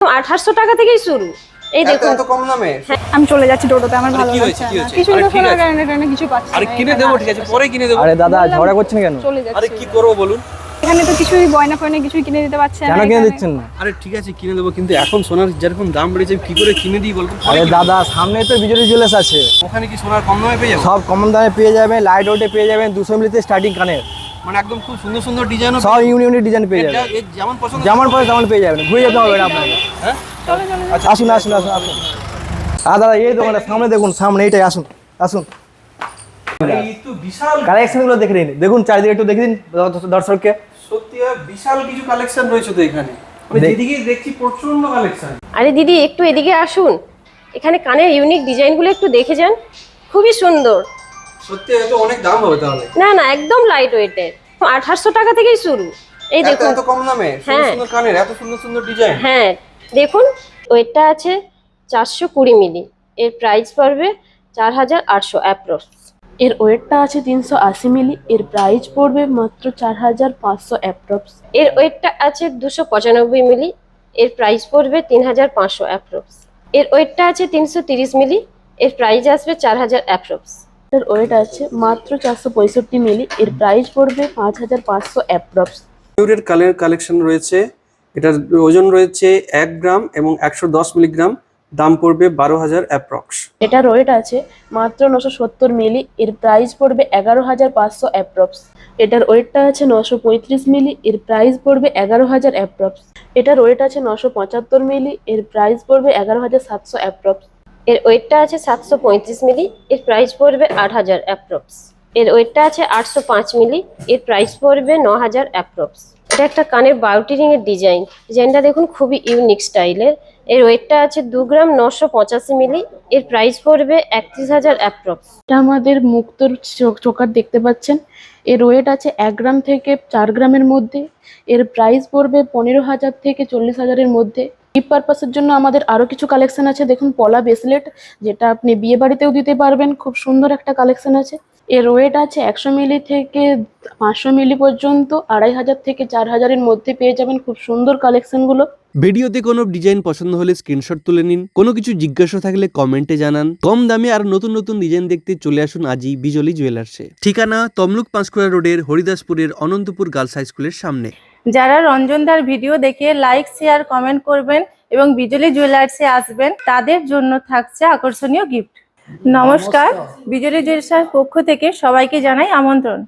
আঠাশশো টাকা থেকেই শুরু। এই দেখুন। এত কম দামে? আমি চলে যাচ্ছি টোটোতে আমার ভালো লাগছে হয়েছে, কি না কিছু শোনা কিছু পাচ্ছি আরে কিনে এখানে দেবো ঠিক আছে পরে কিনে দেবো। আরে দাদা ঝগড়া করছেন কেন? চলে আরে কি করব বলুন? এখানে তো কিছুই গয়না ফয়না কিছুই কিনে দিতে পারছে না কেন কিনে দিচ্ছেন না? আরে ঠিক আছে কিনে দেবো কিন্তু এখন সোনার যেরকম দাম বেড়েছে কি করে কিনে দিই বলতো আরে দাদা সামনে তো বিজলি জুয়েলার্স আছে। ওখানে কি সোনার কম দামে পেয়ে যাব? সব কম দামে পেয়ে যাবেন লাইট ওয়েটে পেয়ে যাবেন দুশো মিলিতে স্টার্টিং কানের। মানে একদম খুব সুন্দর সুন্দর ডিজাইনও সব ইউনিক ডিজাইন পেয়ে যাবেন যেমন পছন্দ যেমন পরে তেমন পেয়ে যাবেন ঘুরে যেতে হবে না আপনাকে। হ্যাঁ? আসুন আসুন আসুন আসুন। আর দাদা এই দোকানটা সামনে দেখুন সামনে এইটাই আসুন আসুন। কালেকশনগুলো দেখে নিন। দেখুন চারিদিকে একটু দেখে দিন দর্শককে। সত্যি বিশাল কিছু কালেকশন রয়েছে তো এখানে। আমি দেখ- যেদিকে দেখছি প্রচণ্ড কালেকশন আরে দিদি একটু এদিকে আসুন। এখানে কানের ইউনিক ডিজাইনগুলো একটু দেখে যান। খুবই সুন্দর। সত্যি হয়তো অনেক দাম হবে তাহলে। না না একদম লাইট ওয়েটের আঠাশশো টাকা থেকেই শুরু। এই দেখুন। এত কম দামে? সুন্দর হ্যাঁ। সুন্দর কানের এত সুন্দর সুন্দর ডিজাইন হ্যাঁ দেখুন ওয়েটটা আছে চারশো কুড়ি মিলি। এর প্রাইস পড়বে চার হাজার আটশো অ্যাপ্রক্স এর ওয়েটটা আছে তিনশো আশি মিলি। এর প্রাইস পড়বে মাত্র চার হাজার পাঁচশো অ্যাপ্রক্স এর ওয়েটটা আছে দুশো পঁচানব্বই মিলি। এর প্রাইস পড়বে তিন হাজার পাঁচশো অ্যাপ্রক্স এর ওয়েটটা আছে তিনশো তিরিশ মিলি। এর প্রাইস আসবে চার হাজার অ্যাপ্রক্স এর ওয়েট আছে মাত্র চারশো পঁয়ষট্টি মিলি এর প্রাইস পড়বে পাঁচ হাজার পাঁচশো অ্যাপ্রক্স ময়ূরের কালের কালেকশন রয়েছে এটার ওজন রয়েছে এক গ্রাম এবং একশো দশ মিলিগ্রাম দাম পড়বে বারো হাজার অ্যাপ্রক্স এটার ওয়েট আছে মাত্র নশো সত্তর মিলি এর প্রাইস পড়বে এগারো হাজার পাঁচশো অ্যাপ্রক্স এটার ওয়েটটা আছে নশো পঁয়ত্রিশ মিলি এর প্রাইস পড়বে এগারো হাজার অ্যাপ্রক্স এটার ওয়েট আছে নশো পঁচাত্তর মিলি এর প্রাইস পড়বে এগারো হাজার সাতশো অ্যাপ্রক্স এর ওয়েটটা আছে সাতশো পঁয়ত্রিশ মিলি, এর প্রাইস পড়বে আট হাজার অ্যাপ্রক্স এর ওয়েটটা আছে আটশো পাঁচ মিলি, এর প্রাইস পড়বে ন হাজার অ্যাপ্রক্স এটা একটা কানের বাউটি রিং এর ডিজাইন ডিজাইনটা দেখুন খুবই ইউনিক স্টাইলের এর। ওয়েটটা আছে দু গ্রাম নশো পঁচাশি মিলি, এর প্রাইস পড়বে একত্রিশ হাজার অ্যাপ্রক্স এটা আমাদের মুক্তর চোকার দেখতে পাচ্ছেন। এর ওয়েট আছে এক গ্রাম থেকে চার গ্রামের মধ্যে, এর প্রাইস পড়বে পনেরো হাজার থেকে চল্লিশ হাজারের মধ্যে। গিফট পারপাসের জন্য আমাদের আরও কিছু কালেকশন আছে। দেখুন পলা ব্রেসলেট যেটা আপনি বিয়ে বাড়িতেও দিতে পারবেন। খুব সুন্দর একটা কালেকশন আছে। এর ওয়েট আছে একশো মিলি থেকে পাঁচশো মিলি পর্যন্ত। আড়াই হাজার থেকে চার হাজারের মধ্যে পেয়ে যাবেন খুব সুন্দর কালেকশনগুলো ভিডিওতে কোনো ডিজাইন পছন্দ হলে স্ক্রিনশট তুলে নিন। কোনো কিছু জিজ্ঞাসা থাকলে কমেন্টে জানান। কম দামে আর নতুন নতুন ডিজাইন দেখতে চলে আসুন আজই বিজলি জুয়েলার্সে ঠিকানা তমলুক পাঁশকুড়া রোডের হরিদাসপুরের অনন্তপুর গার্লস হাই স্কুলের সামনে। যারা রঞ্জনদার ভিডিও দেখে লাইক শেয়ার কমেন্ট করবেন এবং বিজলি জুয়েলার্সে আসবেন তাদের জন্য থাকছে আকর্ষণীয় গিফট নমস্কার। বিজলি জুয়েলার্সের পক্ষ থেকে সবাইকে জানাই আমন্ত্রণ।